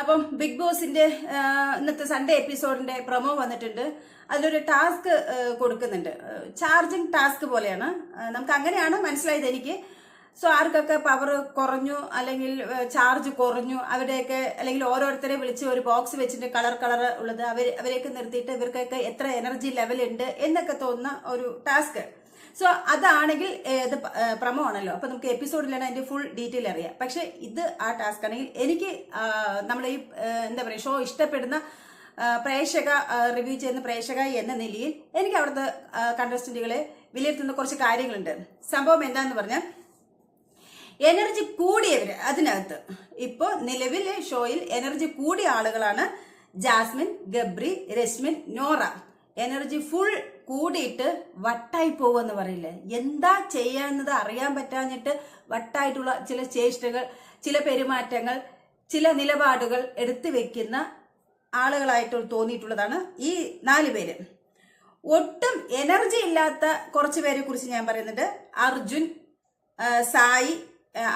അപ്പം ബിഗ് ബോസിന്റെ ഇന്നത്തെ സൺഡേ എപ്പിസോഡിന്റെ പ്രൊമോ വന്നിട്ടുണ്ട്. അതിലൊരു ടാസ്ക് കൊടുക്കുന്നുണ്ട്. ചാർജിങ് ടാസ്ക് പോലെയാണ്. നമുക്ക് അങ്ങനെയാണ് മനസ്സിലായത് എനിക്ക്. സോ ആർക്കൊക്കെ പവർ കുറഞ്ഞു അല്ലെങ്കിൽ ചാർജ് കുറഞ്ഞു അവരുടെയൊക്കെ അല്ലെങ്കിൽ ഓരോരുത്തരെ വിളിച്ച് ഒരു ബോക്സ് വെച്ചിട്ട് കളർ കളർ ഉള്ളത് അവർ അവരെയൊക്കെ നിർത്തിയിട്ട് ഇവർക്കൊക്കെ എത്ര എനർജി ലെവൽ ഉണ്ട് എന്നൊക്കെ തോന്നുന്ന ഒരു ടാസ്ക് സോ അതാണെങ്കിൽ ഇത് പ്രമോ ആണല്ലോ അപ്പൊ നമുക്ക് എപ്പിസോഡിലാണ് അതിന്റെ ഫുൾ ഡീറ്റെയിൽ അറിയാം. പക്ഷെ ഇത് ആ ടാസ്ക് ആണെങ്കിൽ എനിക്ക് നമ്മൾ ഈ എന്താ പറയുക ഷോ ഇഷ്ടപ്പെടുന്ന പ്രേക്ഷക റിവ്യൂ ചെയ്യുന്ന പ്രേക്ഷക എന്ന നിലയിൽ എനിക്ക് അവിടുത്തെ കണ്ടസ്റ്റന്റുകളെ വിലയിരുത്തുന്ന കുറച്ച് കാര്യങ്ങളുണ്ട്. സംഭവം എന്താന്ന് പറഞ്ഞാൽ എനർജി കൂടിയവർ അതിനകത്ത്. ഇപ്പോൾ നിലവിലെ ഷോയിൽ എനർജി കൂടിയ ആളുകളാണ് Jasmine Gabri Rashmin Nora. Energy full കൂടിയിട്ട് വട്ടായി പോകുമെന്ന് പറയില്ലേ? എന്താ ചെയ്യാന്നത് അറിയാൻ പറ്റാഞ്ഞിട്ട് വട്ടായിട്ടുള്ള ചില ചേഷ്ടകൾ ചില പെരുമാറ്റങ്ങൾ ചില നിലപാടുകൾ എടുത്തു വെക്കുന്ന ആളുകളായിട്ട് തോന്നിയിട്ടുള്ളതാണ് ഈ നാല് പേര്. ഒട്ടും എനർജി ഇല്ലാത്ത കുറച്ച് പേരെ കുറിച്ച് ഞാൻ പറയുന്നുണ്ട്. അർജുൻ സായി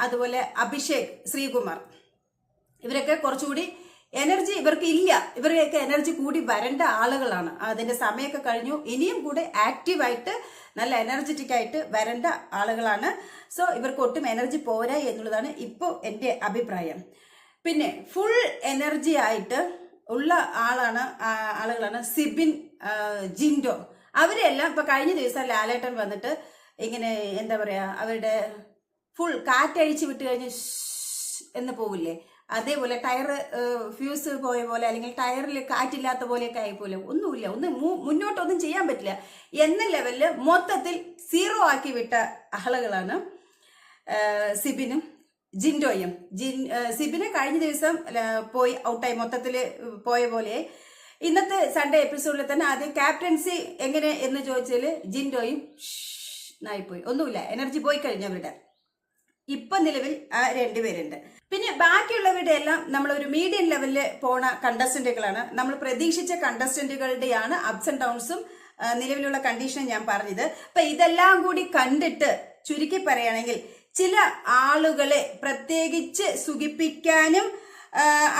അതുപോലെ അഭിഷേക് ശ്രീകുമാർ. ഇവരൊക്കെ കുറച്ചുകൂടി എനർജി ഇവർക്ക് ഇല്ല. ഇവരെയൊക്കെ എനർജി കൂടി വരേണ്ട ആളുകളാണ്. അതിന്റെ സമയമൊക്കെ കഴിഞ്ഞു. ഇനിയും കൂടെ ആക്റ്റീവായിട്ട് നല്ല എനർജറ്റിക് ആയിട്ട് വരേണ്ട ആളുകളാണ്. സോ ഇവർക്ക് ഒട്ടും എനർജി പോരാ എന്നുള്ളതാണ് ഇപ്പോൾ എന്റെ അഭിപ്രായം. പിന്നെ ഫുൾ എനർജി ആയിട്ട് ഉള്ള ആളാണ് ആളുകളാണ് സിബിൻ ജിൻഡോ. അവരെല്ലാം ഇപ്പൊ കഴിഞ്ഞ ദിവസം ലാലേട്ടൻ വന്നിട്ട് ഇങ്ങനെ എന്താ പറയാ അവരുടെ ഫുൾ കാറ്റഴിച്ച് വിട്ട് കഴിഞ്ഞ് എന്ന് പോവില്ലേ? അതേപോലെ ടയർ ഫ്യൂസ് പോയ പോലെ അല്ലെങ്കിൽ ടയറിൽ കാറ്റില്ലാത്ത പോലെയൊക്കെ ആയിപ്പോലെ ഒന്നുമില്ല. ഒന്ന് മുന്നോട്ടൊന്നും ചെയ്യാൻ പറ്റില്ല. എന്ന ലെവലിൽ മൊത്തത്തിൽ സീറോ ആക്കി വിട്ട ആളുകളാണ് സിബിനും ജിൻഡോയും. ജിൻ സിബിന് കഴിഞ്ഞ ദിവസം പോയി ഔട്ടായി. മൊത്തത്തിൽ പോയ പോലെ. ഇന്നത്തെ സൺഡേ എപ്പിസോഡിൽ തന്നെ ആദ്യം ക്യാപ്റ്റൻസി എങ്ങനെ എന്ന് ചോദിച്ചാൽ ജിൻഡോയും നായിപ്പോയി. ഒന്നുമില്ല. എനർജി പോയി കഴിഞ്ഞു അവരുടെ. ഇപ്പൊ നിലവിൽ ആ രണ്ടുപേരുണ്ട്. പിന്നെ ബാക്കിയുള്ളവരുടെ എല്ലാം നമ്മൾ ഒരു മീഡിയം ലെവലിൽ പോണ കണ്ടസ്റ്റന്റുകളാണ് നമ്മൾ പ്രതീക്ഷിച്ച കണ്ടസ്റ്റന്റുകളുടെയാണ് അപ്സ് ആൻഡ് ഡൗൺസും നിലവിലുള്ള കണ്ടീഷൻ ഞാൻ പറഞ്ഞത്. അപ്പൊ ഇതെല്ലാം കൂടി കണ്ടിട്ട് ചുരുക്കി പറയുകയാണെങ്കിൽ ചില ആളുകളെ പ്രത്യേകിച്ച് സുഖിപ്പിക്കാനും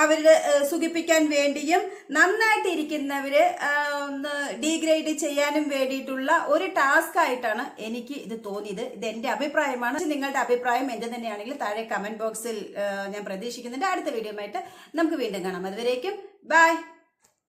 അവരുടെ സുഖിപ്പിക്കാൻ വേണ്ടിയും നന്നായിട്ട് ഇരിക്കുന്നവരെ ഒന്ന് ഡീഗ്രേഡ് ചെയ്യാനും വേണ്ടിയിട്ടുള്ള ഒരു ടാസ്ക് ആയിട്ടാണ് എനിക്ക് ഇത് തോന്നിയത്. ഇത് അഭിപ്രായമാണ്. നിങ്ങളുടെ അഭിപ്രായം എന്ത് തന്നെയാണെങ്കിൽ താഴെ കമന്റ് ബോക്സിൽ ഞാൻ പ്രതീക്ഷിക്കുന്നുണ്ട്. അടുത്ത വീഡിയോ നമുക്ക് വീണ്ടും കാണാം. അതുവരേക്കും ബൈ!